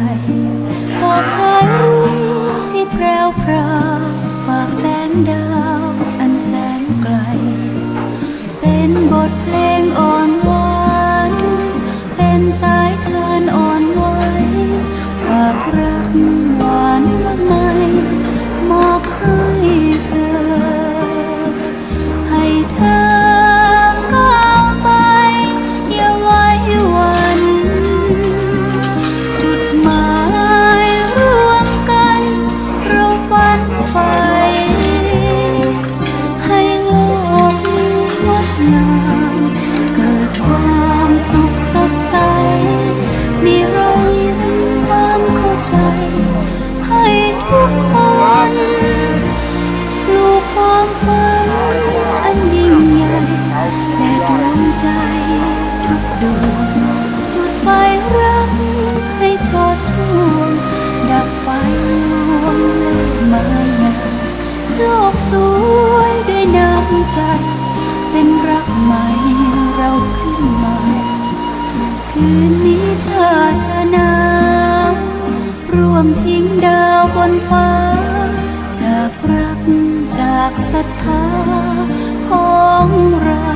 I. ศรัทธาของเรา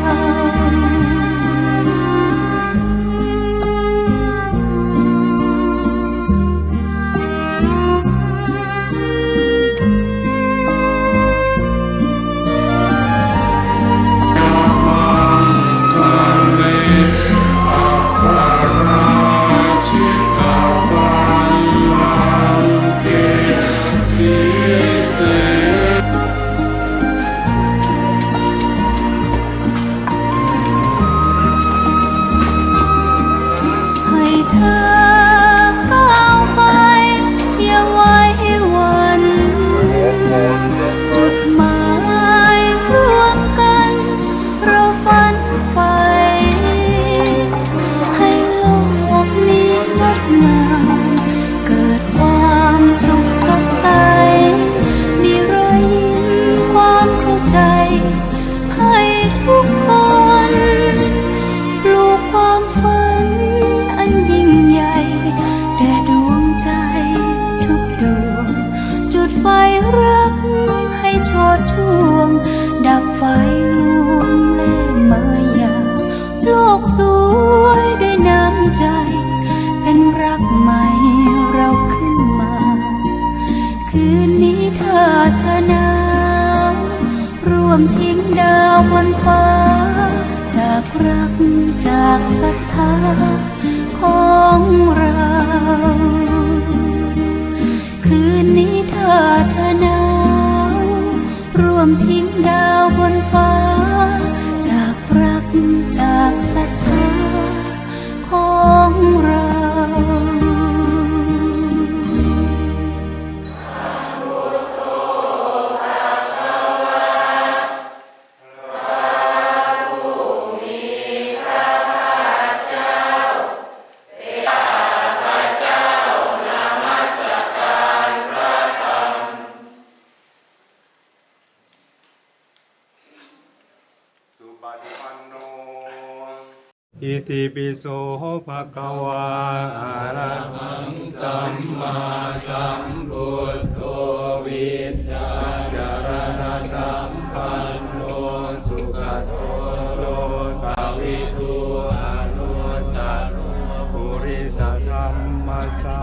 โลกสวยด้วยน้ำใจ เป็นรักใหม่เราขึ้นมา คืนนี้เธอเธอนาร่วมทิ้งดาวบนฟ้า จากรักจากศรัทธาของเรา คืนนี้เธอเธอนาร่วมทิ้งดาว อิติปิโสภะคะวาอะระหังสัมมาสัมพุทโธวิชชาจารณะสัมปันโนสุขโตโลกาวิทูอนุตตโรปุริสธรรมสามาสา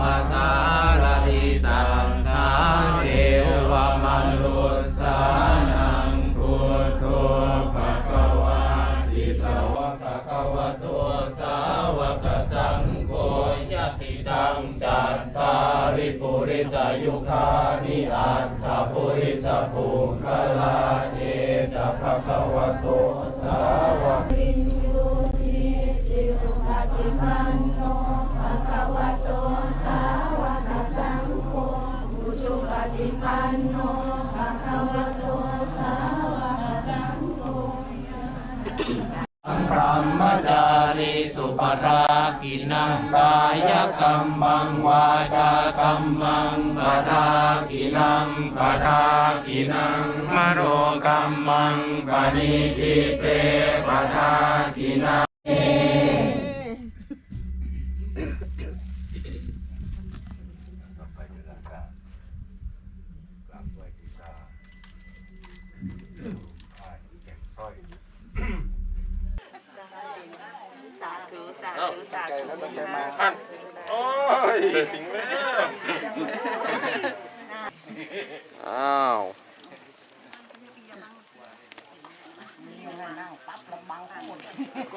ภะคะวะโตสาวกสังโฆยะติตังจัตตาริปุริสายุคานิอัตถปุริสภูมิคลาเอสะภะคะวะโตสาวกวินยุติสิสุปฏิปันโนภะคะวะโตสาวกสังโฆมุจุปฏิปันโน กัมมังปะทากินังปะทากินังมโนกัมมังปะนิทิเตปทากินังสาธุสาธุสาธุ เจอสิง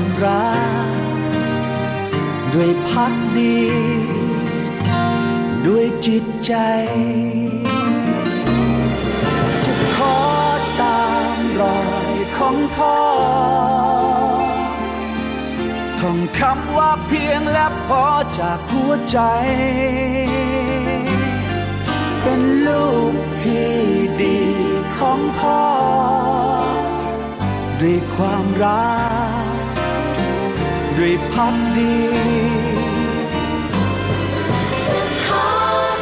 ความรัก ด้วยพักดี ด้วยจิตใจ จะขอตามรอยของพ่อท่องคำว่าเพียงและพอจากหัวใจ เป็นลูกที่ดีของพ่อด้วยความรัก ด้วยพักดีจะขอ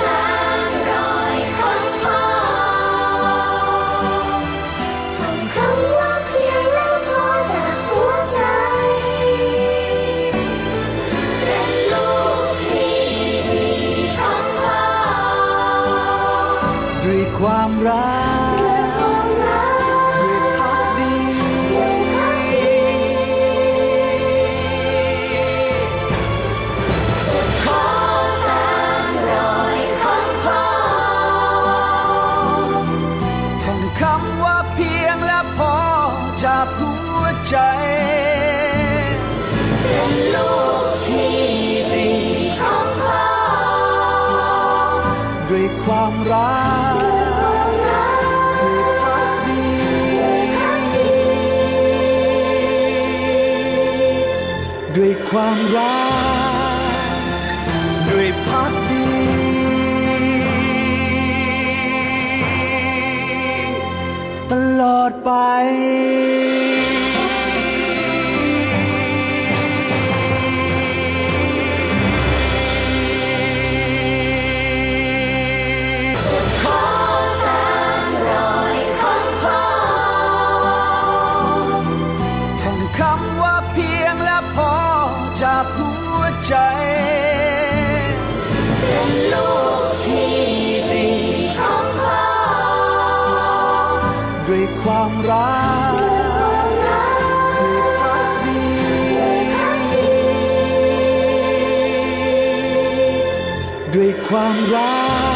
ตามรอยของพ่อท่องคำว่าเพียงและพอจากหัวใจ เป็นลูกที่ดีของพ่อด้วยความรักด้วยความรัก จากหัวใจ เป็นลูกที่ดีของพ่อด้วยความรักความรักด้วยพักดีด้วยความรักด้วยพักดี ตลอดไป ความรัก